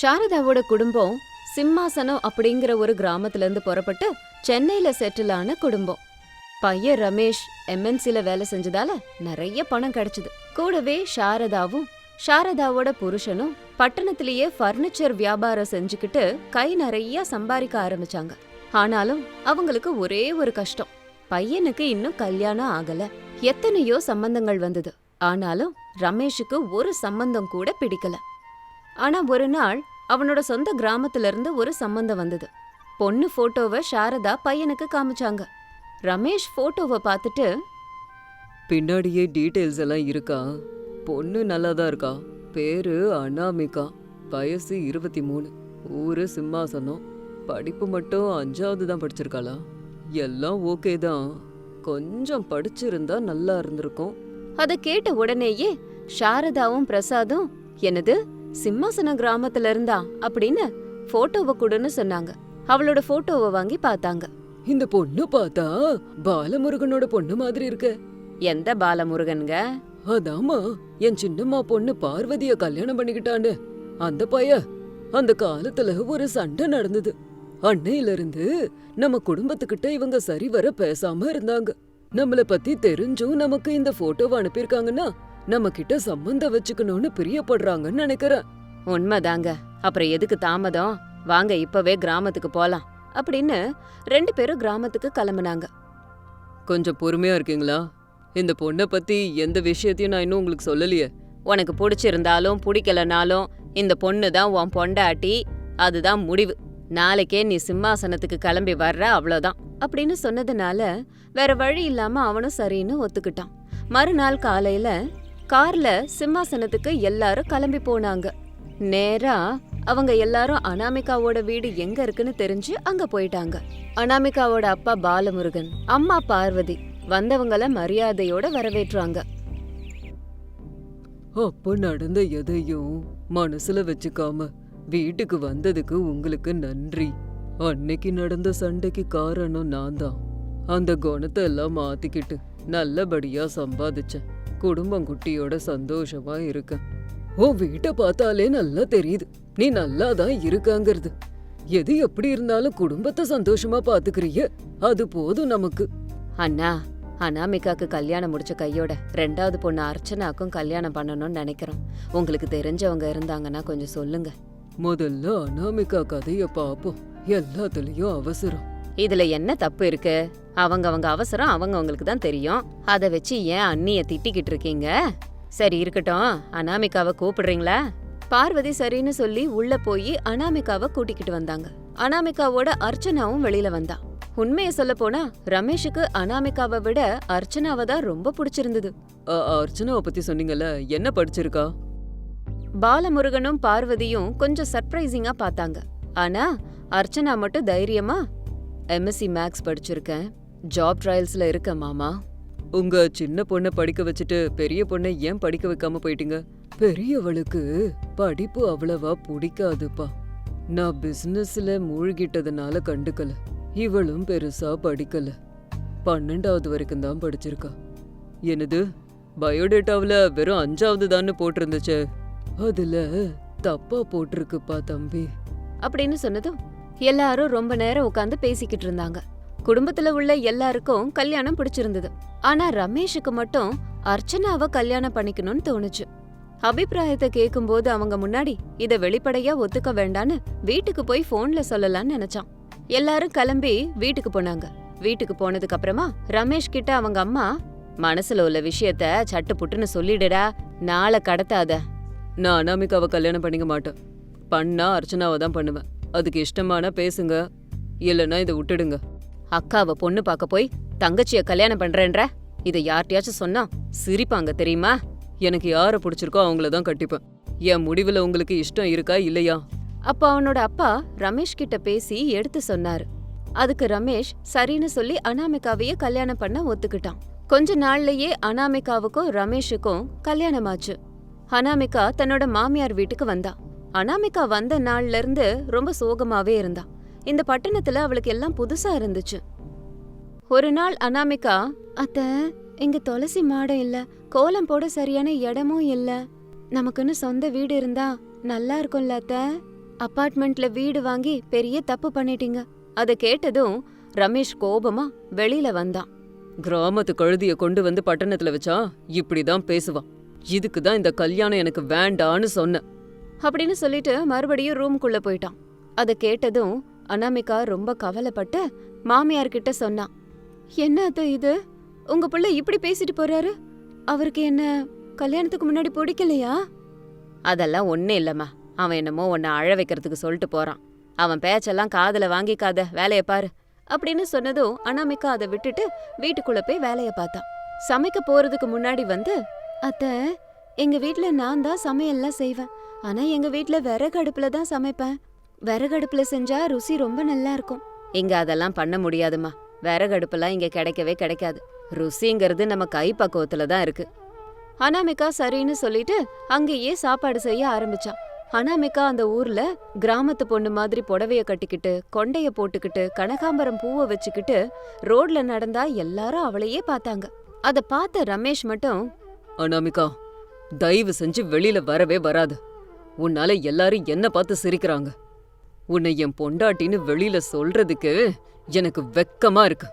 சாரதாவோட குடும்பம் சிம்மாசனம் அப்படிங்கிற ஒரு கிராமத்துல இருந்து புறப்பட்டு சென்னையில செட்டில் ஆன குடும்பம். பையன் ரமேஷ் எம்என்சில வேலை செஞ்சதால நிறைய பணம் கிடைச்சது. கூடவே சாரதாவும் சாரதாவோட புருஷனும் பட்டணத்திலேயே ஃபர்னிச்சர் வியாபாரம் செஞ்சுக்கிட்டு கை நிறைய சம்பாதிக்க ஆரம்பிச்சாங்க. ஆனாலும் அவங்களுக்கு ஒரே ஒரு கஷ்டம். பையனுக்கு இன்னும் கல்யாணம் ஆகல. எத்தனையோ சம்பந்தங்கள் வந்தது. ஆனாலும் ரமேஷுக்கு ஒரு சம்பந்தம் கூட பிடிக்கல. ஆனா ஒரு நாள் அவனோட சொந்த கிராமத்துல இருந்து ஒரு சம்பந்தம் வந்தது. பொண்ணு போட்டோவை சாரதா பையனுக்கு காமிச்சாங்க. ரமேஷ் போட்டோவை பார்த்துட்டு பின்னாடியே டீட்டெயில்ஸ் எல்லாம் இருக்கா? பொண்ணு நல்லா தான் இருக்கா? பேரு அனாமிகா. வயசு இருபத்தி மூணு. ஊரு சிம்மாசனம். படிப்பு மட்டும் அஞ்சாவது தான் படிச்சிருக்காளா? எல்லாம் ஓகே தான். கொஞ்சம் படிச்சிருந்தா நல்லா இருந்திருக்கும். அத கேட்ட உடனேயே சாரதாவும் பிரசாதும் என்னது? சிம்மாசன கிராமத்துல இருந்தா அப்படின்னு போட்டோவை கொடுன்னு சொன்னாங்க. அவளோட போட்டோவை வாங்கி பார்த்தாங்க. இந்த பொண்ணு பார்த்தா பாலமுருகனோட பொண்ணு மாதிரி இருக்க. எந்த பாலமுருகனுங்க? அதாம்மா என் சின்னம்மா பொண்ணு பார்வதிய கல்யாணம் பண்ணிக்கிட்டான்னு. அந்த பைய அந்த காலத்துல ஒரு சண்டை நடந்தது. அன்னையில இருந்து நம்ம குடும்பத்துக்கிட்ட இவங்க சரிவர பேசாம இருந்தாங்க. நம்மள பத்தி தெரிஞ்சும் நமக்கு இந்த போட்டோவை அனுப்பியிருக்காங்கன்னா நம்ம கிட்ட சம்பந்தம் வச்சுக்கணும்னு பிரியப்படுறாங்கன்னு நினைக்கிறேன். உண்மைதாங்க. அப்புறம் எதுக்கு தாமதம்? வாங்க இப்பவே கிராமத்துக்கு போலாம். அப்படின்னு ரெண்டு பேரும் கிராமத்துக்கு கிளம்புனாங்க. கொஞ்சம் பொறுமையா இருக்கீங்களா? இந்த பொண்ணை பத்தி எந்த விஷயத்தையும் நான் இன்னும் உங்களுக்கு சொல்லலையே. உனக்கு பிடிச்சிருந்தாலும் பிடிக்கலனாலும் இந்த பொண்ணு தான் உன் பொண்டாட்டி. அதுதான் முடிவு. நாளைக்கே நீ சிம்மாசனத்துக்கு கிளம்பி வர்ற அவ்வளோதான் அப்படின்னு சொன்னதுனால வேற வழி இல்லாம அவனும் சரின்னு ஒத்துக்கிட்டான். மறுநாள் காலையில கார்ல சிம்மாசனத்துக்கு எல்லாரும் கிளம்பி போனாங்க. நேரா அவங்க எல்லாரும் அனாமிகாவோட வீடு எங்க இருக்குன்னு தெரிஞ்சு அங்க போயிட்டாங்க. அனாமிகாவோட அப்பா பாலமுருகன் அம்மா பார்வதி வந்தவங்கள மரியாதையோட வரவேற்றாங்க. அப்ப நடந்த எதையும் மனசுல வச்சுக்காம வீட்டுக்கு வந்ததுக்கு உங்களுக்கு நன்றி. அன்னைக்கு நடந்த சண்டைக்கு காரணம் நான் தான் அந்த குணத்தை எல்லாம் மாத்திக்கிட்டு நல்லபடியா சம்பாதிச்சேன். குடும்பம் குட்டியோட சந்தோஷமா இருக்கேன் உன் வீட்டை பார்த்தாலே நல்லா தெரியுது. நீ நல்லா தான் இருக்காங்கிறது. எது எப்படி இருந்தாலும் குடும்பத்தை சந்தோஷமா பாத்துக்கிறிய? அது போதும் நமக்கு. அண்ணா அனாமிகாக்கு கல்யாணம் முடிச்ச கையோட ரெண்டாவது பொண்ணு அர்ச்சனாக்கும் கல்யாணம் பண்ணணும்னு நினைக்கிறோம். உங்களுக்கு தெரிஞ்சவங்க இருந்தாங்கன்னா கொஞ்சம் சொல்லுங்க. முதல்ல அனாமிகா கதைய பாப்போம். எல்லாத்துலயும் அவசரம். இதுல என்ன தப்பு இருக்கு? அவங்க அவங்க அவசரம் அவங்க அவங்களுக்கு தான் தெரியும். அத வச்சு ஏன் அண்ணிய திட்டிக்கிட்டு இருக்கீங்க? சரி இருக்கட்டும். அனாமிகாவை கூப்பிடுறீங்களா? பார்வதி சரின்னு சொல்லி உள்ள போய் அனாமிகாவை கூட்டிக்கிட்டு வந்தாங்க. அனாமிகாவோட அர்ச்சனாவும் வெளியில வந்தா. உண்மைய சொல்ல போனா ரமேஷுக்கு அனாமிகாவை விட அர்ச்சனாவை தான் ரொம்ப பிடிச்சிருந்தது. அர்ச்சனாவை பத்தி சொன்னீங்கல்ல என்ன படிச்சிருக்கா? பாலமுருகனும் பார்வதியும் கொஞ்சம் சர்ப்ரைசிங்கா பார்த்தாங்க. ஆனா அர்ச்சனா மட்டும் தைரியமா எம்எஸ்சி மேக்ஸ் படிச்சிருக்கேன். ஜாப் ட்ரையல்ஸ்ல இருக்க மாமா. உங்க சின்ன பொண்ணை படிக்க வச்சுட்டு பெரிய பொண்ணை ஏன் படிக்க வைக்காம போயிட்டீங்க? பெரியவளுக்கு படிப்பு அவ்வளவா பிடிக்காதுப்பா. நான் பிசினஸ்ல மூழ்கிட்டதுனால கண்டுக்கல. இவளும் பெருசா படிக்கல. பன்னெண்டாவது வரைக்கும் தான் படிச்சிருக்கா. என்னது? பயோடேட்டாவில் வெறும் அஞ்சாவது தான்னு போட்டிருந்துச்சு. அதுல தப்பா போட்டிருக்குப்பா தம்பி. அப்படின்னு சொன்னதும்? எல்லாரும் ரொம்ப நேரம் உட்காந்து பேசிக்கிட்டு இருந்தாங்க. குடும்பத்துல உள்ள எல்லாருக்கும் கல்யாணம் பிடிச்சிருந்தது. ஆனா ரமேஷுக்கு மட்டும் அர்ச்சனாவை கல்யாணம் பண்ணிக்கணும்னு தோணுச்சு. அபிப்பிராயத்தை கேட்கும்போது அவங்க முன்னாடி இத வெளிப்படையா ஒத்துக்க வேண்டான்னு வீட்டுக்கு போய் போன்ல சொல்லலாம்னு நினைச்சான். எல்லாரும் கிளம்பி வீட்டுக்கு போனாங்க. வீட்டுக்கு போனதுக்கு அப்புறமா ரமேஷ் கிட்ட அவங்க அம்மா மனசுல உள்ள விஷயத்த சட்டு புட்டுன்னு சொல்லிடுடா நாளை கடத்தாத. நான் அனாமிகாவை கல்யாணம் பண்ணிக்க மாட்டேன். பண்ணா அர்ச்சனாவை தான் பண்ணுவேன். அதுக்கு இஷ்டமானா பேசுங்க. இல்லைன்னா இதை விட்டுடுங்க. அக்காவை பொண்ணு பார்க்க போய் தங்கச்சிய கல்யாணம் பண்றேன்ற இதை யார்கிட்டயாச்சும் சொன்னா சிரிப்பாங்க தெரியுமா? எனக்கு யாரை பிடிச்சிருக்கோ அவங்கள தான் கட்டிப்பேன். என் முடிவுல உங்களுக்கு இஷ்டம் இருக்கா இல்லையா? அப்ப அவனோட அப்பா ரமேஷ் கிட்ட பேசி எடுத்து சொன்னாரு. அதுக்கு ரமேஷ் சரின்னு சொல்லி அனாமிகாவையே கல்யாணம் பண்ண ஒத்துக்கிட்டான். கொஞ்ச நாள்லயே அனாமிகாவுக்கும் ரமேஷுக்கும் கல்யாணம் ஆச்சு அனாமிகா தன்னோட மாமியார் வீட்டுக்கு வந்தா. அனாமிகா வந்த நாள்ல இருந்து ரொம்ப சோகமாவே இருந்தா. இந்த பட்டணத்துல அவளுக்கு எல்லாம் புதுசா இருந்துச்சு. ஒரு நாள் அனாமிகா அத்த இங்க துளசி மாடம் இல்ல. கோலம் போட சரியான இடமும் இல்ல. நமக்குன்னு சொந்த வீடு இருந்தா நல்லா இருக்கும்ல அத்த? அப்பார்ட்மெண்ட்ல வீடு வாங்கி பெரிய தப்பு பண்ணிட்டீங்க. அத கேட்டதும் ரமேஷ் கோபமா வெளியில வந்தான். கிராமத்து கழுதிய கொண்டு வந்து பட்டணத்துல வச்சா இப்படிதான் பேசுவான். இதுக்கு தான் இந்த கல்யாணம் எனக்கு வேண்டான்னு சொன்னேன். அப்படின்னு சொல்லிட்டு மறுபடியும் ரூம்குள்ள போயிட்டான். அதை கேட்டதும் அனாமிகா ரொம்ப கவலைப்பட்டு மாமியார் கிட்ட சொன்னான் என்ன அத்தை இது? உங்க பிள்ளை இப்படி பேசிட்டு போறாரு? அவருக்கு என்ன கல்யாணத்துக்கு முன்னாடி பிடிக்கலையா? அதெல்லாம் ஒன்றும் இல்லம்மா. அவன் என்னமோ உன்னை அழ வைக்கிறதுக்கு சொல்லிட்டு போறான். அவன் பேச்செல்லாம் காதுல வாங்கிக்காத வேலையை பாரு அப்படின்னு சொன்னதும் அனாமிகா அதை விட்டுட்டு வீட்டுக்குள்ள போய் வேலையை பார்த்தான். சமைக்க போறதுக்கு முன்னாடி வந்து அத்த எங்க வீட்டில் நான் தான் சமையல்லாம் செய்வேன். ஆனா எங்க வீட்ல விறகு அடுப்புல தான் சமைப்பேன். விறகு அடுப்புல செஞ்சா ருசி ரொம்ப நல்லா இருக்கும் இங்க அதெல்லாம் பண்ண முடியாதுமா விறகு அடுப்புலாம் இங்க கிடைக்கவே கிடைக்காது. ருசிங்கிறது நம்ம கை பக்குவத்துல தான் இருக்கு. அனாமிகா சரின்னு சொல்லிட்டு அங்கேயே சாப்பாடு செய்ய ஆரம்பிச்சான். அனாமிகா அந்த ஊர்ல கிராமத்து பொண்ணு மாதிரி புடவைய கட்டிக்கிட்டு கொண்டைய போட்டுக்கிட்டு கனகாம்பரம் பூவை வச்சுக்கிட்டு ரோட்ல நடந்தா எல்லாரும் அவளையே பார்த்தாங்க. அத பார்த்த ரமேஷ் மட்டும் அனாமிகா தயவு செஞ்சு வெளியில வரவே வராது. உன்னால எல்லாரும் என்ன பார்த்து சிரிக்கிறாங்க. உன்னை என் பொண்டாட்டின்னு வெளியில சொல்றதுக்கு எனக்கு வெக்கமா இருக்கு.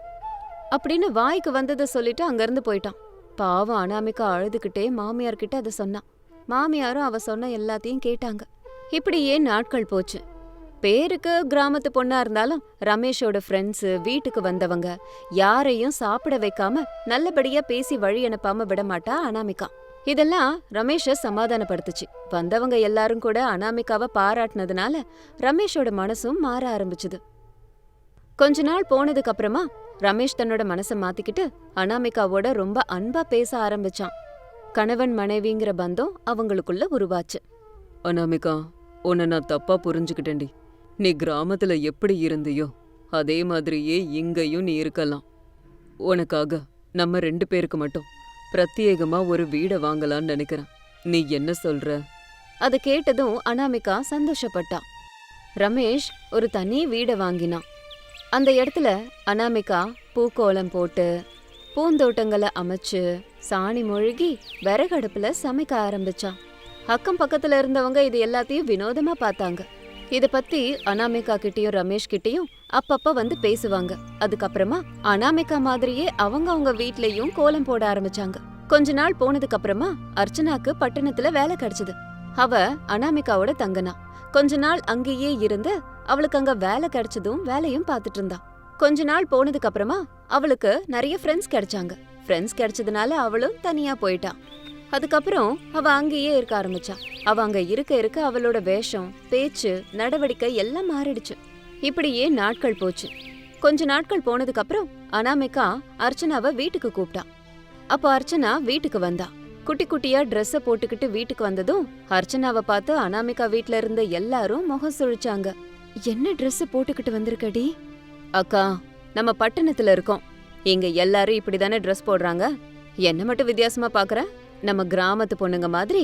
அப்படின்னு வாய்க்கு வந்ததை சொல்லிட்டு அங்கிருந்து போயிட்டான். பாவம் அனாமிகா அழுதுகிட்டே மாமியார் கிட்ட அதை சொன்னான். மாமியாரும் அவ சொன்ன எல்லாத்தையும் கேட்டாங்க. இப்படியே நாட்கள் போச்சு. பேருக்கு கிராமத்து பொண்ணா இருந்தாலும் ரமேஷோட ஃப்ரெண்ட்ஸு வீட்டுக்கு வந்தவங்க யாரையும் சாப்பிட வைக்காம நல்லபடியா பேசி வழி அனுப்பாம விட மாட்டா அனாமிகா. இதெல்லாம் ரமேஷ சமாதானப்படுத்துச்சு. வந்தவங்க எல்லாரும் கூட அனாமிகாவை பாராட்டினதுனால ரமேஷோட மனசும் மாற ஆரம்பிச்சுது. கொஞ்ச நாள் போனதுக்கு அப்புறமா ரமேஷ் தன்னோட மனசை மாத்திக்கிட்டு அனாமிகாவோட ரொம்ப அன்பா பேச ஆரம்பிச்சான். கணவன் மனைவிங்கிற பந்தம் அவங்களுக்குள்ள உருவாச்சு. அனாமிகா உன்னை நான் தப்பா புரிஞ்சுக்கிட்டேன்டி. நீ கிராமத்துல எப்படி இருந்தியோ அதே மாதிரியே இங்கேயும் நீ இருக்கலாம். உனக்காக நம்ம ரெண்டு பேருக்கு மட்டும். பிரத்யேகமா ஒரு வீடை வாங்கலாம்னு நினைக்கிறேன். நீ என்ன சொல்ற? அதை கேட்டதும் அனாமிகா சந்தோஷப்பட்டா. ரமேஷ் ஒரு தனி வீடை வாங்கினான். அந்த இடத்துல அனாமிகா பூக்கோலம் போட்டு பூந்தோட்டங்களை அமைச்சு சாணி மொழுகி விறகடுப்புல சமைக்க ஆரம்பிச்சான் அக்கம் பக்கத்துல இருந்தவங்க இது எல்லாத்தையும் வினோதமா பார்த்தாங்க. இத பத்தி அனாமிகா கிட்டயும் ரமேஷ் கிட்டயும் அப்பப்ப வந்து பேசுவாங்க. அதுக்கப்புறமா அனாமிகா மாதிரியே அவங்க அவங்க வீட்லயும் கோலம் போட ஆரம்பிச்சாங்க. கொஞ்ச நாள் போனதுக்கு அப்புறமா அர்ச்சனாக்கு பட்டணத்துல வேலை கிடைச்சது. அவ அனாமிகாவோட தங்கனா. கொஞ்ச நாள் அங்கேயே இருந்து அவளுக்கு அங்க வேலை கிடைச்சதும் வேலையும் பார்த்துட்டு இருந்தா. கொஞ்ச நாள் போனதுக்கு அப்புறமா அவளுக்கு நிறைய ஃப்ரெண்ட்ஸ் கிடைச்சாங்க. ஃப்ரெண்ட்ஸ் கிடைச்சதுனால அவளும் தனியா போயிட்டான் அதுக்கப்புறம் அவ அங்கேயே இருக்க ஆரம்பிச்சா. அவ அங்க இருக்க இருக்க அவளோட வேஷம் பேச்சு நடவடிக்கை எல்லாம் மாறிடுச்சு. இப்படியே நாட்கள் போச்சு. கொஞ்ச நாட்கள் போனதுக்கு அப்புறம் அனாமிகா அர்ச்சனாவை வீட்டுக்கு கூப்பிட்டா. அப்போ அர்ச்சனா வீட்டுக்கு வந்தா. குட்டி குட்டியா ட்ரெஸ்ஸ போட்டுக்கிட்டு வீட்டுக்கு வந்ததும் அர்ச்சனாவை பார்த்து அனாமிகா வீட்ல இருந்த எல்லாரும் முகம் சுழிச்சாங்க. என்ன ட்ரெஸ் போட்டுக்கிட்டு வந்திருக்கடி? அக்கா நம்ம பட்டணத்துல இருக்கோம். இங்க எல்லாரும் இப்படிதானே ட்ரெஸ் போடுறாங்க. என்ன மட்டும் வித்தியாசமா பாக்குற? நம்ம கிராமத்து பொண்ணுங்க மாதிரி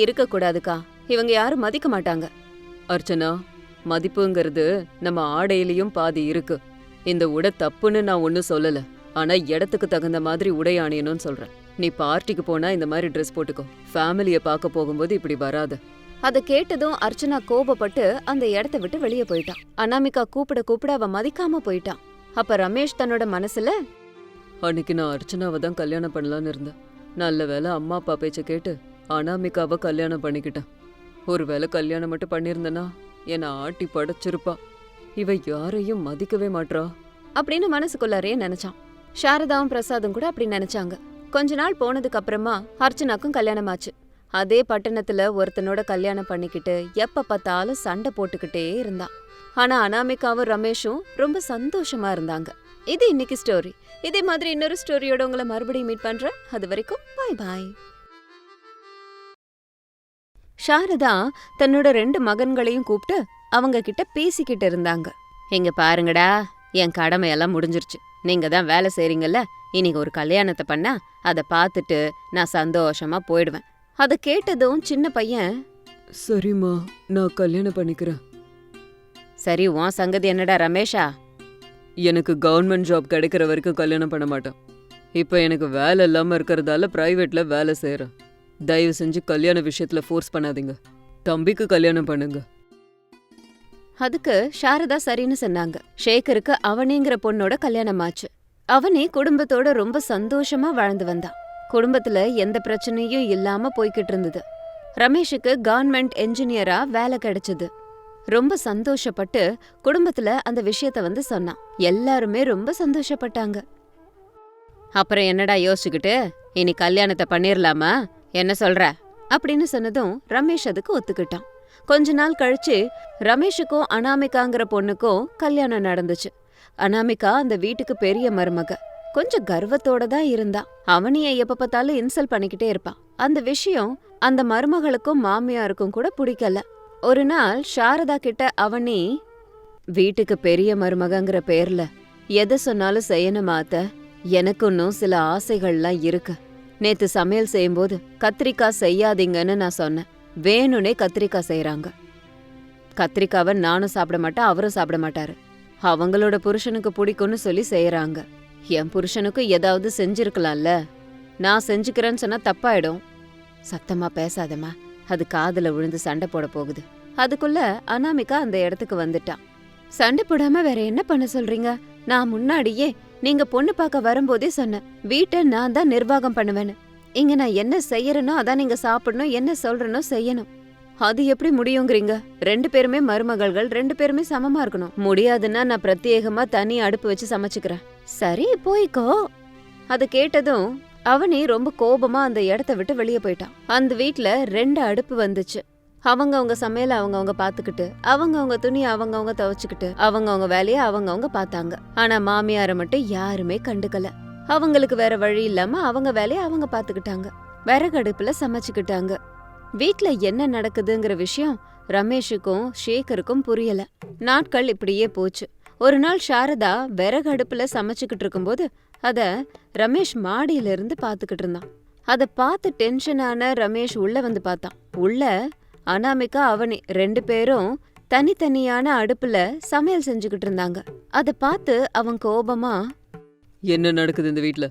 இருக்க கூடாதுக்கா. இவங்க யாரும் மதிக்க மாட்டாங்க. அர்ச்சனா மதிப்புங்கிறது நம்ம ஆடையிலயும் பாதி இருக்கு. இந்த உடை தப்புன்னு நான் ஒன்றும் சொல்லல. ஆனா இடத்துக்கு தகுந்த மாதிரி உடை அணியணும்னு சொல்றேன். நீ பார்ட்டிக்கு போனா இந்த மாதிரி ட்ரெஸ் போட்டுக்கோ. ஃபேமிலியை பார்க்க போகும்போது இப்படி வராத. அத கேட்டதும் அர்ச்சனா கோபப்பட்டு அந்த இடத்த விட்டு வெளியே போயிட்டான். அனாமிகா கூப்பிட கூப்பிட அவ மதிக்காம போயிட்டான். அப்ப ரமேஷ் தன்னோட மனசுல அன்னைக்கு நான் அர்ச்சனாவை தான் கல்யாணம் பண்ணலான்னு இருந்தேன். நல்ல வேளை அம்மா அப்பா பேச்ச கேட்டு அனாமிகாவை கல்யாணம் பண்ணிக்கிட்டேன் ஒருவேளை கல்யாணம் மட்டும் பண்ணியிருந்தனா என்னை ஆட்டி படைச்சிருப்பா. இவ யாரையும் மதிக்கவே மாட்றா. அப்படின்னு மனசுக்குள்ளாரே நினைச்சான். சாரதாவும் பிரசாதும் கூட அப்படி நினைச்சாங்க. கொஞ்ச நாள் போனதுக்கு அப்புறமா அர்ச்சனாக்கும் கல்யாணம் ஆச்சு அதே பட்டணத்துல ஒருத்தனோட கல்யாணம் பண்ணிக்கிட்டு எப்ப பார்த்தாலும் சண்டை போட்டுக்கிட்டே இருந்தான் ஆனா அனாமிகாவும் ரமேஷும் ரொம்ப சந்தோஷமா இருந்தாங்க. இது இன்னைக்கு ஸ்டோரி இதே மாதிரி இன்னொரு ஸ்டோரியோட உங்களை மறுபடியும் மீட் பண்றேன். அது வரைக்கும் பாய் பாய் சாரதா தன்னோட ரெண்டு மகன்களையும் கூப்பிட்டு அவங்க கிட்ட பேசிக்கிட்டு இருந்தாங்க. இங்க பாருங்கடா என் கடமையெல்லாம் முடிஞ்சிருச்சு. நீங்க தான் வேலை செய்றீங்கல்ல இன்னைக்கு ஒரு கல்யாணத்தை பண்ணா அதை பார்த்துட்டு நான் சந்தோஷமா போயிடுவேன். அதை கேட்டதும் சின்ன பையன் சரிம்மா நான் கல்யாணம் பண்ணிக்கிறேன். சரி உன் சங்கதி என்னடா ரமேஷா? எனக்கு கவர்மெண்ட் ஜாப் கிடைக்கிற வரைக்கும் கல்யாணம் பண்ண மாட்டேன். இப்போ எனக்கு வேலை இல்லாமல் இருக்கிறதால ப்ரைவேட்ல வேலை செய்கிறேன் தயவு செஞ்சு கல்யாண விஷயத்துல ஃபோர்ஸ் பண்ணாதீங்க. தம்பிக்கு கல்யாணம் பண்ணுங்க. அதுக்கு சாரதா சரின்னு சொன்னாங்க. ஷேகருக்கு அவனிங்கிற பொண்ணோட கல்யாணம் ஆச்சு. அவனி குடும்பத்தோட ரொம்ப சந்தோஷமா வாழ்ந்து வந்தான். குடும்பத்துல எந்த பிரச்சனையும் இல்லாம போய்கிட்டு இருந்தது. ரமேஷுக்கு கவர்மெண்ட் என்ஜினியரா வேலை கிடைச்சது. ரொம்ப சந்தோஷப்பட்டு குடும்பத்துல அந்த விஷயத்த வந்து சொன்னான் எல்லாருமே ரொம்ப சந்தோஷப்பட்டாங்க. அப்புறம் என்னடா யோசிச்சுக்கிட்டு இனி கல்யாணத்தை பண்ணிரலாமா? என்ன சொல்ற? அப்படின்னு சொன்னதும் ரமேஷ் அதுக்கு ஒத்துக்கிட்டான். கொஞ்ச நாள் கழிச்சு ரமேஷுக்கும் அனாமிகாங்கிற பொண்ணுக்கும் கல்யாணம் நடந்துச்சு. அனாமிகா அந்த வீட்டுக்கு பெரிய மருமக. கொஞ்சம் கர்வத்தோட தான் இருந்தா. அவனைய எப்ப பார்த்தாலும் இன்சல்ட் பண்ணிக்கிட்டே இருப்பான் அந்த விஷயம் அந்த மருமகளுக்கும் மாமியாருக்கும் கூட பிடிக்கல. ஒரு நாள் சாரதா கிட்ட அவனி வீட்டுக்கு பெரிய மருமகங்கிற பேர்ல எதை சொன்னாலும் செய்யணும் மாத்த எனக்கு இன்னும் சில ஆசைகள்லாம் இருக்கு. நேத்து சமையல் செய்யும்போது கத்திரிக்காய் செய்யாதீங்கன்னு நான் சொன்னேன். வேணும்னே கத்திரிக்காய் செய்யறாங்க கத்திரிக்காவை நானும் சாப்பிட மாட்டேன் அவரும் சாப்பிட மாட்டாரு. அவங்களோட புருஷனுக்கு பிடிக்கும்னு சொல்லி செய்யறாங்க என் புருஷனுக்கும் ஏதாவது செஞ்சிருக்கலாம்ல. நான் செஞ்சுக்கிறேன்னு சொன்னா தப்பாயிடும். சத்தமா பேசாதம்மா. அது காதுல விழுந்து சண்டை போட போகுது. அதுக்குள்ள அனாமிகா அந்த இடத்துக்கு வந்துட்டான். சண்டை போடாம வேற என்ன பண்ண சொல்றீங்க? நான் முன்னாடியே நீங்க பொண்ணு பார்க்க வரும்போதே சொன்னேன். வீட்டை நான் தான் நிர்வாகம் பண்ணுவேன்னு. இங்க நான் என்ன செய்யறேனோ அதான் நீங்க சாப்பிடணும் என்ன சொல்றேனோ செய்யணும். அது எப்படி முடியுங்கிறீங்க? ரெண்டு பேருமே மருமகள்கள் ரெண்டு பேருமே சமமா இருக்கணும். முடியாதுன்னா நான் பிரத்யேகமா தனி அடுப்பு வச்சு சமைச்சுக்கிறேன். சரி போய்க்கோ. அது கேட்டதும் அவனே ரொம்ப கோபமா அந்த இடத்த விட்டு வெளியே போயிட்டான். அந்த வீட்டில் ரெண்டு அடுப்பு வந்துச்சு. அவங்க அவங்க சமையல அவங்க அவங்க பாத்துக்கிட்டு அவங்க அவங்க துணி அவங்க அவங்க துவைச்சுக்கிட்டு அவங்க அவங்க வேலையை அவங்க அவங்க பார்த்தாங்க. ஆனா மாமியார மட்டும் யாருமே கண்டுக்கல. அவங்களுக்கு வேற வழி இல்லாம அவங்க வேலையை அவங்க பாத்துக்கிட்டாங்க விறகடுப்புல சமைச்சுக்கிட்டாங்க. வீட்ல என்ன நடக்குதுங்கிற விஷயம் ரமேஷுக்கும் ஷேகருக்கும் புரியல. நாட்கள் இப்படியே போச்சு. ஒரு நாள் சாரதா விறகு அடுப்புல சமைச்சுக்கிட்டு இருக்கும்போது அத ரமேஷ் மாடியில இருந்து பாத்துக்கிட்டு இருந்தான். அத பார்த்து டென்ஷனான ரமேஷ் உள்ள வந்து பார்த்தான். உள்ள அனாமிகா அவனி ரெண்டு பேரும் தனித்தனியான அடுப்புல சமையல் செஞ்சுக்கிட்டு இருந்தாங்க. அத பார்த்து அவன் கோபமா என்ன நடக்குது இந்த வீட்ல?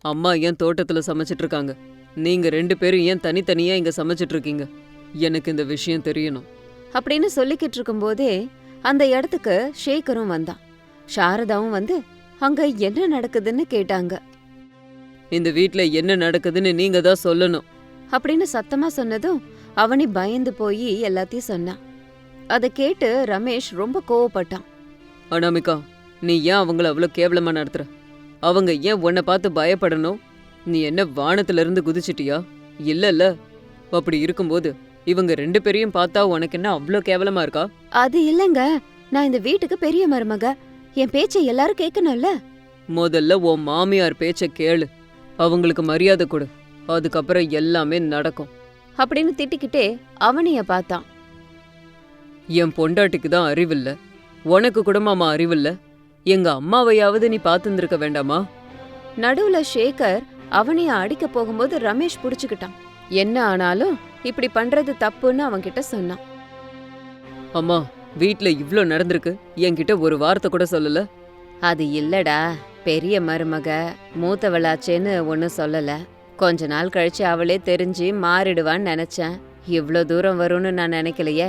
அம்மா ஏன் தோட்டத்துல சமைச்சிட்டு இருக்காங்க? நீங்க ரெண்டு பேரும் ஏன் தனித்தனியா இங்க சமைச்சிட்டு இருக்கீங்க? எனக்கு இந்த விஷயம் தெரியணும். அப்படின்னு சொல்லிக்கிட்டு இருக்கும்போதே அந்த இடத்துக்கு ஷேகரும் வந்தான். சாரதாவும் வந்து அங்க என்ன நடக்குதுன்னு கேட்டாங்க. இந்த வீட்ல என்ன நடக்குதுன்னு நீங்க தான் சொல்லணும். அப்படின்னு சத்தமா சொன்னதும் அவனி பயந்து போய் எல்லாத்தையும் சொன்னான். அதை கேட்டு ரமேஷ் ரொம்ப கோவப்பட்டான். அனாமிகா நீ ஏன் அவங்கள அவ்வளோ கேவலமா நடத்துற? அவங்க ஏன் உன்னை பார்த்து பயப்படணும்? நீ என்ன வானத்துல இருந்து குதிச்சிட்டியா? இல்லல்ல. அப்படி இருக்கும்போது இவங்க ரெண்டு பேரையும் பார்த்தா உனக்கு என்ன அவ்வளோ கேவலமா இருக்கா? அது இல்லங்க. நான் இந்த வீட்டுக்கு பெரிய மருமக. என் பேச்சை எல்லாரும் கேட்கணும்ல முதல்ல உன் மாமியார் பேச்ச கேளு. அவங்களுக்கு மரியாதை கொடு. அதுக்கப்புறம் எல்லாமே நடக்கும். அப்படின்னு திட்டிக்கிட்டே அவனிய பார்த்தான். என் பொண்டாட்டிக்கு தான் அறிவில்ல. உனக்கு கூடமாமா அறிவில்ல. எங்க அம்மாவையாவது நீ பார்த்துருந்துருக்க வேண்டாமா? நடுவுல ஷேகர் அவனைய அடிக்க போகும்போது ரமேஷ் புடிச்சுக்கிட்டான். என்ன ஆனாலும் இப்படி பண்றது தப்புன்னு அவன்கிட்ட சொன்னான். அம்மா வீட்ல இவ்ளோ நடந்திருக்கு என்கிட்ட ஒரு வார்த்தை கூட சொல்லல. அது இல்லடா பெரிய மருமக மூத்தவளாச்சேன்னு ஒன்னும் சொல்லல. கொஞ்ச நாள் கழிச்சு அவளே தெரிஞ்சு மாறிடுவான்னு நினைச்சேன். இவ்ளோ தூரம் வரும்னு நான் நினைக்கலையே.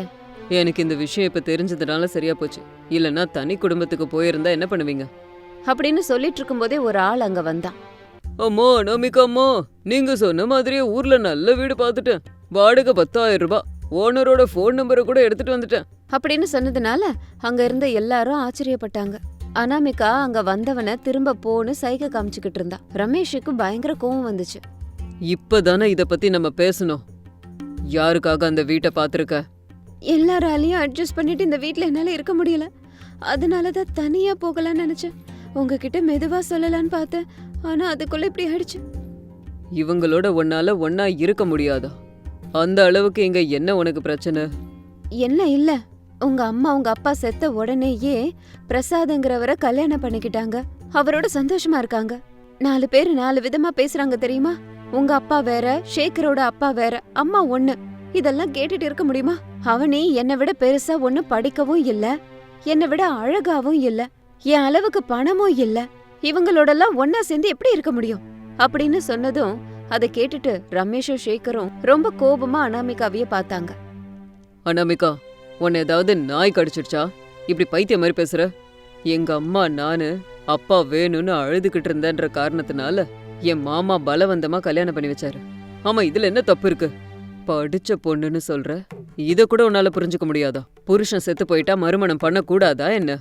எனக்கு இந்த விஷயம் இப்ப தெரிஞ்சதுனால சரியா போச்சு. இல்லனா தனி குடும்பத்துக்கு போயிருந்தா என்ன பண்ணுவீங்க? அப்படின்னு சொல்லிட்டு இருக்கும்போதே ஒரு ஆள் அங்க வந்தான். அம்மா நமிகா அம்மா நீங்க சொன்ன மாதிரியே ஊர்ல நல்ல வீடு பார்த்துட்டேன். வாடகை பத்தாயிரம் ரூபாய். ஓனரோட ஃபோன் நம்பரை கூட எடுத்துட்டு வந்துட்டேன். அப்படின்னு சொன்னதுனால அங்க இருந்த எல்லாரும் ஆச்சரியப்பட்டாங்க. அனாமிகா அங்க வந்தவன திரும்ப போன்னு சைகை காமிச்சுக்கிட்டு இருந்தா. ரமேஷுக்கு பயங்கர கோவம் வந்துச்சு. இப்பதானே இத பத்தி நம்ம பேசணும். யாருக்காக அந்த வீட்டை பார்த்திருக்க? எல்லாராலையும் அட்ஜஸ்ட் பண்ணிட்டு இந்த வீட்ல என்னால இருக்க முடியல. அதனால தான் தனியா போகலாம்னு நினைச்சேன். உங்ககிட்ட மெதுவா சொல்லலாம்னு பார்த்தேன். ஆனா அதுக்குள்ள இப்படி ஆயிடுச்சு. இவங்களோட ஒன்னால ஒன்னா இருக்க முடியாதா? அந்த அளவுக்கு இங்க என்ன உனக்கு பிரச்சனை? என்ன இல்ல. உங்க அம்மா உங்க அப்பா செத்த உடனேயே பிரசாத்ங்கிறவரை கல்யாணம் பண்ணிக்கிட்டாங்க. அவரோட சந்தோஷமா இருக்காங்க. நாலு பேர் நாலு விதமா பேசுறாங்க தெரியுமா? உங்க அப்பா வேற ஷேக்கரோட அப்பா வேற அம்மா ஒண்ணு. இதெல்லாம் கேட்டுட்டு இருக்க முடியுமா? அவனே என்னை விட பெருசா ஒண்ணு படிக்கவும் இல்ல என்னை விட அழகாவும் இல்ல என் அளவுக்கு பணமும் இல்ல. இவங்களோடலாம் ஒன்னா சேர்ந்து எப்படி இருக்க முடியும்? அப்படின்னு சொன்னதும் அதை கேட்டுட்டு ரமேஷும் ஷேக்கரும் ரொம்ப கோபமா அனாமிகாவையே பார்த்தாங்க. அனாமிகா உன்னை ஏதாவது நாய் கடிச்சிடுச்சா? இப்படி பைத்தியம் மாதிரி பேசுற? எங்க அம்மா நானு அப்பா வேணும்னு அழுதுகிட்டு இருந்தேன்ற காரணத்தினால என் மாமா பலவந்தமா கல்யாணம் பண்ணி வச்சாரு. ஆமா இதுல என்ன தப்பு இருக்கு? படிச்ச பொண்ணுன்னு சொல்ற? இத கூட உன்னால புரிஞ்சுக்க முடியாதா? புருஷன் செத்து போயிட்டா மறுமணம் பண்ண கூடாதா என்ன?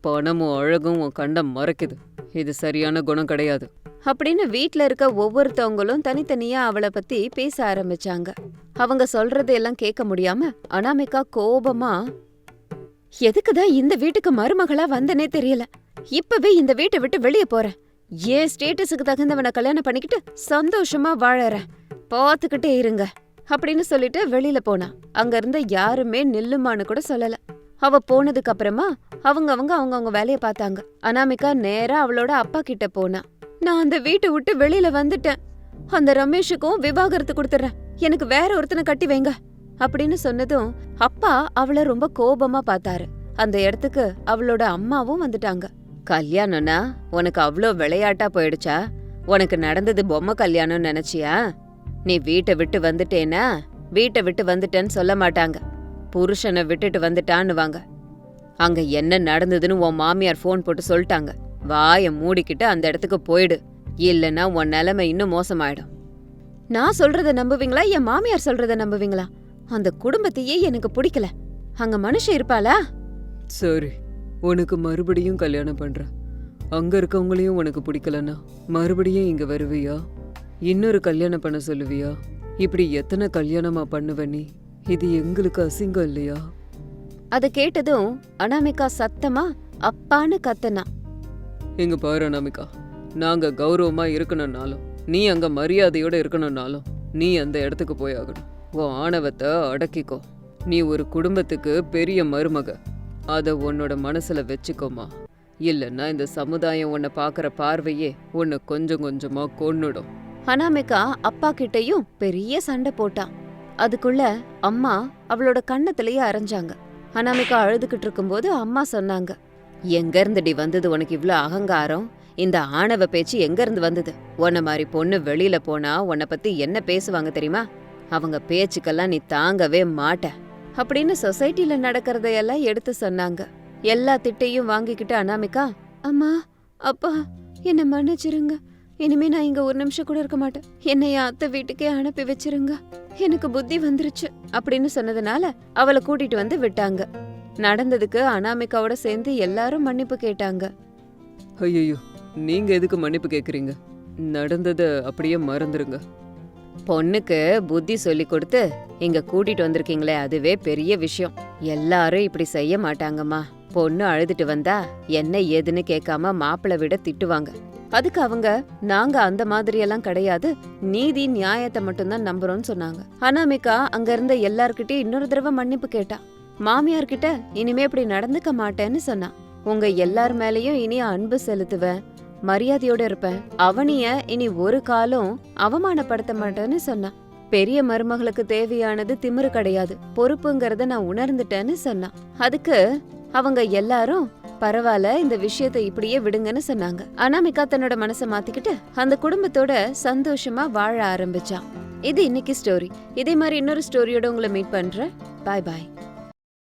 பணமும் அழகும் உன் கண்டம் மறைக்குது. இது சரியான குணம் கிடையாது. அப்படின்னு வீட்ல இருக்க ஒவ்வொருத்தவங்களும் தனித்தனியா அவளை பத்தி பேச ஆரம்பிச்சாங்க. அவங்க சொல்றது எல்லாம் கேட்க முடியாம அனாமிகா கோபமா எதுக்குதான் இந்த வீட்டுக்கு மருமகளா வந்தனே தெரியல. இப்பவே இந்த வீட்டை விட்டு வெளியே போறேன். ஏன் ஸ்டேட்டஸுக்கு தகுந்தவனை கல்யாணம் பண்ணிக்கிட்டு சந்தோஷமா வாழறேன். பார்த்துக்கிட்டே இருங்க. அப்படின்னு சொல்லிட்டு வெளியில போனா. அங்க இருந்த யாருமே நில்லுமான்னு கூட சொல்லல. அவ போனதுக்கு அப்புறமா அவங்க அவங்க அவங்கவங்க வேலைய பார்த்தாங்க. அனாமிகா நேரா அவளோட அப்பா கிட்ட போனா. நான் அந்த வீட்டை விட்டு வெளியில வந்துட்டேன். அந்த ரமேஷுக்கும் விவாகரத்து கொடுத்துறேன். எனக்கு வேற ஒருத்தனை கட்டி வைங்க. அப்படின்னு சொன்னதும் அப்பா அவள ரொம்ப கோபமா பார்த்தாரு. அந்த இடத்துக்கு அவளோட அம்மாவும் வந்துட்டாங்க. கல்யாணம்னா உனக்கு அவ்ளோ விளையாட்டா போயிடுச்சா? உனக்கு நடந்தது பொம்மை கல்யாணம் நினைச்சியா? நீ வீட்டை விட்டு வந்துட்டேனா வீட்டை விட்டு வந்துட்டேன்னு சொல்ல மாட்டாங்க. புருஷனை விட்டுட்டு வந்துட்டான்னுவாங்க. அங்க என்ன நடந்ததுன்னு உன் மாமியார் ஃபோன் போட்டு சொல்லிட்டாங்க. வாயை மூடிக்கிட்டு அந்த இடத்துக்கு போயிடு. இல்லைன்னா உன் நிலைமை இன்னும் மோசமாயிடும். நான் சொல்றத நம்புவீங்களா? என் மாமியார் சொல்றத நம்புவீங்களா? அந்த குடும்பத்தையே எனக்கு பிடிக்கல. அங்க மனுஷன் இருப்பாளா? சரி உனக்கு மறுபடியும் கல்யாணம் பண்றேன். அங்க இருக்கவங்களையும் உனக்கு பிடிக்கலன்னா மறுபடியும் இங்க வருவியா? இன்னொரு கல்யாணம் பண்ண சொல்லுவியா? இப்படி எத்தனை கல்யாணமா பண்ணுவ நீ? இது எங்களுக்கு அசிங்கம் இல்லையா? அத கேட்டதும் அனாமிகா சத்தமா அப்பான்னு கத்துனா. இங்கே பாரு அனாமிகா. நாங்கள் கௌரவமாக இருக்கணும்னாலும் நீ அங்கே மரியாதையோடு இருக்கணும்னாலும் நீ அந்த இடத்துக்கு போய் ஆகணும். உன் ஆணவத்தை அடக்கிக்கோ. நீ ஒரு குடும்பத்துக்கு பெரிய மருமக. அதை உன்னோட மனசில் வச்சுக்கோமா. இல்லைன்னா இந்த சமுதாயம் உன்னை பார்க்குற பார்வையே உன்னை கொஞ்சம் கொஞ்சமாக கொன்னுடும். அனாமிகா அப்பா கிட்டயும் பெரிய சண்டை போட்டான். அதுக்குள்ள அம்மா அவளோட கண்ணத்திலேயே அரைஞ்சாங்க. அனாமிகா அழுதுகிட்டு இருக்கும்போது அம்மா சொன்னாங்க எங்கேருந்துடி வந்தது உனக்கு இவ்ளோ அகங்காரம்? இந்த ஆணவ பேச்சு எங்க இருந்து வந்தது? உன்ன மாதிரி பொண்ணு வெளியில போனா உன்னை பத்தி என்ன பேசுவாங்க தெரியுமா? அவங்க பேச்சுக்கெல்லாம் நீ தாங்கவே மாட்ட. அப்படின்னு சொசைட்டில நடக்கிறதையெல்லாம் எடுத்து சொன்னாங்க. எல்லா திட்டையும் வாங்கிக்கிட்டு அனாமிக்கா அம்மா அப்பா என்ன மன்னிச்சிருங்க. இனிமே நான் இங்க ஒரு நிமிஷம் கூட இருக்க மாட்டேன். என்னை என் அத்தை வீட்டுக்கே அனுப்பி வச்சிருங்க. எனக்கு புத்தி வந்துருச்சு. அப்படின்னு சொன்னதுனால அவளை கூட்டிட்டு வந்து விட்டாங்க. நடந்ததுக்கு அனாமிகாவோட சேர்ந்து எல்லாரும் மன்னிப்பு கேட்டாங்க. ஐயோ நீங்க எதுக்கு மன்னிப்பு கேக்குறீங்க? நடந்ததை அப்படியே மறந்துருங்க. பொண்ணுக்கு புத்தி சொல்லி கொடுத்து இங்க கூட்டிட்டு வந்திருக்கீங்களே அதுவே பெரிய விஷயம். எல்லாரும் இப்படி செய்ய மாட்டாங்கம்மா. பொண்ணு அழுதுட்டு வந்தா என்ன ஏதுன்னு கேட்காம மாப்பிள்ளை விட திட்டுவாங்க. அதுக்கு அவங்க நாங்க அந்த மாதிரி எல்லாம் கிடையாது நீதி நியாயத்தை மட்டும்தான் நம்புறோம்னு சொன்னாங்க. அனாமிகா அங்க இருந்த எல்லார்கிட்டயும் இன்னொரு தடவை மன்னிப்பு கேட்டா. மாமியார் கிட்ட இனிமே இப்படி நடந்துக்க மாட்டேன்னு சொன்னா உங்க எல்லார் மேலயும் இனி அன்பு செலுத்துவேன் மரியாதையோட இருப்பேன் அவனிய இனி ஒரு காலம் அவமானப்படுத்த மாட்டேன்னு சொன்னான் பெரிய மருமகளுக்கு தேவையானது திமிரு கிடையாது. பொறுப்புங்கறத நான் உணர்ந்துட்டேன்னு சொன்னான் அதுக்கு அவங்க எல்லாரும் பரவாயில்ல இந்த விஷயத்தை இப்படியே விடுங்கன்னு சொன்னாங்க. அனாமிகா தன்னோட மனசை மாத்திக்கிட்டு அந்த குடும்பத்தோட சந்தோஷமா வாழ ஆரம்பிச்சான் இது இன்னைக்கு ஸ்டோரி இதே மாதிரி இன்னொரு ஸ்டோரியோட உங்களை மீட் பண்றேன். பாய் பாய்